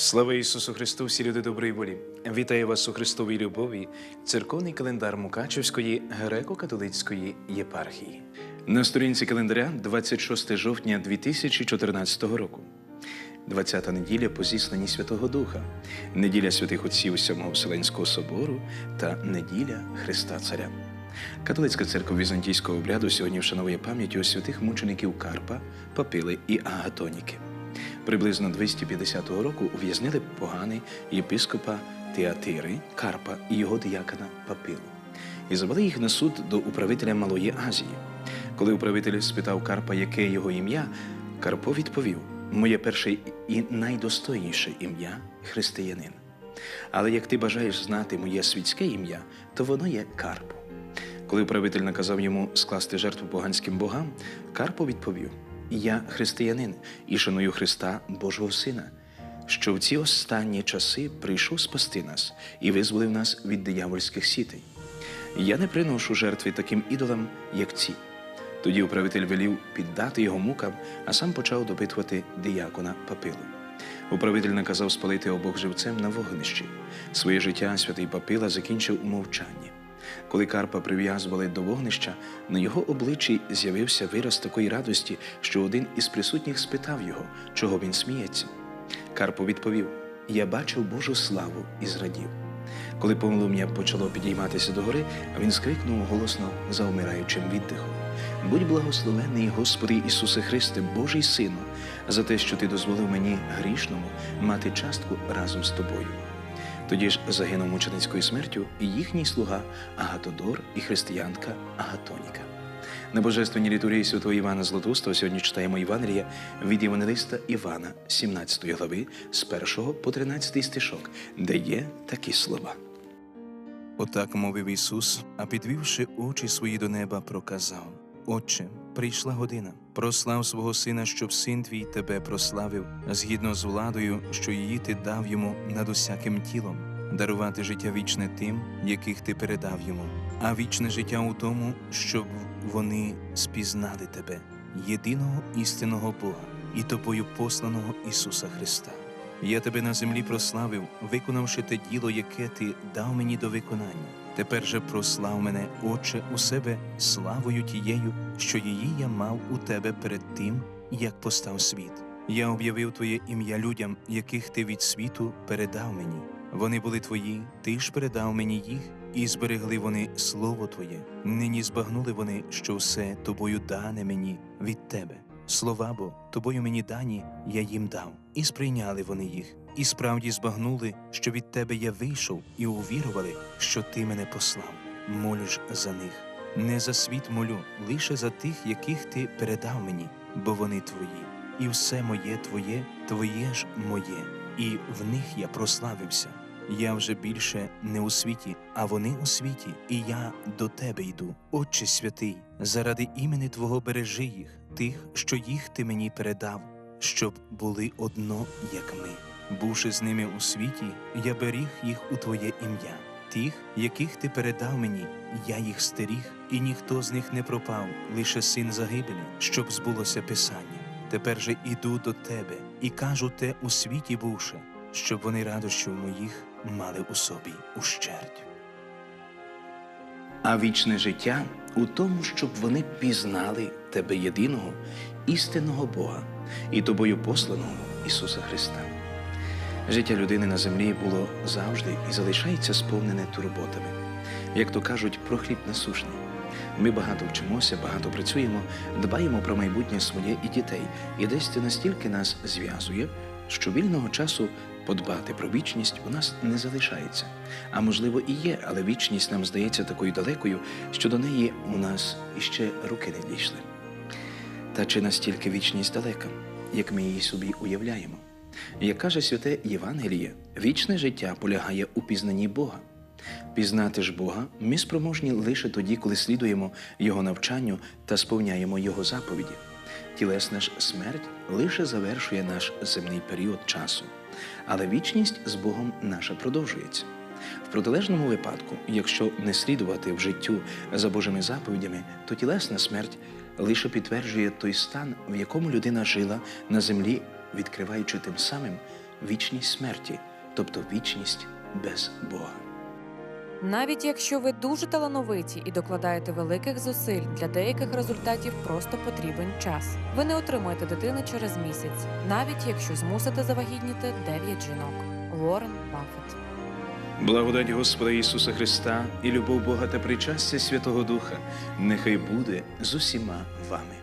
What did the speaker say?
Слава Ісусу Христу, всі люди доброї волі! Вітаю вас у Христовій любові, церковний календар Мукачевської греко-католицької єпархії. На сторінці календаря 26 жовтня 2014 року. 20-та неділя по зісланні Святого Духа, неділя святих отців Сьомого Вселенського собору та неділя Христа Царя. Католицька церква візантійського обряду сьогодні вшановує пам'ять святих мучеників Карпа, Папили і Агатоніки. Приблизно 250 року ув'язнили погани єпископа Театири Карпа і його диякона Папилу і завели їх на суд до управителя Малої Азії. Коли управитель спитав Карпа, яке його ім'я, Карпо відповів: Моє перше і найдостойніше ім'я християнин. Але як ти бажаєш знати моє світське ім'я, то воно є Карпо. Коли управитель наказав йому скласти жертву поганським богам, Карпо відповів: Я християнин і шаную Христа, Божого Сина, що в ці останні часи прийшов спасти нас і визволив нас від диявольських сітей. Я не приношу жертви таким ідолам, як ці. Тоді управитель велів піддати його мукам, а сам почав допитувати диякона Папилу. Управитель наказав спалити обох живцем на вогнищі. Своє життя святий Папила закінчив у мовчанні. Коли Карпа прив'язували до вогнища, на його обличчі з'явився вираз такої радості, що один із присутніх спитав його, чого він сміється. Карпо відповів: Я бачив Божу славу і зрадів. Коли полум'я почало підійматися догори, він скрикнув голосно за вмираючим віддихом. Будь благословений, Господи Ісусе Христе, Божий Сину, за те, що Ти дозволив мені грішному мати частку разом з тобою. Тоді ж загинув мученицькою смертю і їхній слуга Агатодор і християнка Агатоніка. На божественній літургії святого Івана Златоустого сьогодні читаємо Євангелія від Євангелиста Івана, 17 глави, з 1 по 13 стишок, де є такі слова. Отак мовив Ісус, а підвівши очі свої до неба, проказав: Отче, прийшла година. Прослав свого сина, щоб син твій тебе прославив, згідно з владою, що її ти дав йому над усяким тілом, дарувати життя вічне тим, яких ти передав йому, а вічне життя у тому, щоб вони спізнали тебе, єдиного істинного Бога і тобою посланого Ісуса Христа. Я тебе на землі прославив, виконавши те діло, яке ти дав мені до виконання. Тепер же прослав мене, Отче, у себе славою тією, що її я мав у тебе перед тим, як постав світ. Я об'явив Твоє ім'я людям, яких ти від світу передав мені. Вони були твої, ти ж передав мені їх, і зберегли вони слово Твоє. Нині збагнули вони, що все тобою дане мені від тебе. Слова бо тобою мені дані, я їм дав, і сприйняли вони їх, і справді збагнули, що від тебе я вийшов, і увірували, що ти мене послав. Молю ж за них. Не за світ молю, лише за тих, яких ти передав мені, бо вони твої, і все моє твоє, твоє ж моє, і в них я прославився. Я вже більше не у світі, а вони у світі, і я до тебе йду. Отче святий, заради імені Твого бережи їх, тих, що їх ти мені передав, щоб були одно, як ми. Бувши з ними у світі, я беріг їх у Твоє ім'я. Тих, яких ти передав мені, я їх стеріг, і ніхто з них не пропав, лише син загибелі, щоб збулося Писання. Тепер же іду до тебе і кажу те у світі бувши, щоб вони радощів моїх мали у собі ущерть. А вічне життя у тому, щоб вони пізнали тебе єдиного, істинного Бога і тобою посланого Ісуса Христа. Життя людини на землі було завжди і залишається сповнене турботами. Як то кажуть, про хліб насушний. Ми багато вчимося, багато працюємо, дбаємо про майбутнє своє і дітей, і десь це настільки нас зв'язує, що вільного часу подбати про вічність у нас не залишається. А можливо і є, але вічність нам здається такою далекою, що до неї у нас іще руки не дійшли. Та чи настільки вічність далека, як ми її собі уявляємо? Як каже святе Євангеліє, вічне життя полягає у пізнанні Бога. Пізнати ж Бога ми спроможні лише тоді, коли слідуємо Його навчанню та сповняємо Його заповіді. Тілесна ж смерть лише завершує наш земний період часу, але вічність з Богом наша продовжується. В протилежному випадку, якщо не слідувати в життю за Божими заповідями, то тілесна смерть лише підтверджує той стан, в якому людина жила на землі, відкриваючи тим самим вічність смерті, тобто вічність без Бога. Навіть якщо ви дуже талановиті і докладаєте великих зусиль, для деяких результатів просто потрібен час. Ви не отримаєте дитини через місяць, навіть якщо змусите завагітніти 9 жінок. Уоррен Баффет. Благодать Господа Ісуса Христа і любов Бога та причастя Святого Духа нехай буде з усіма вами.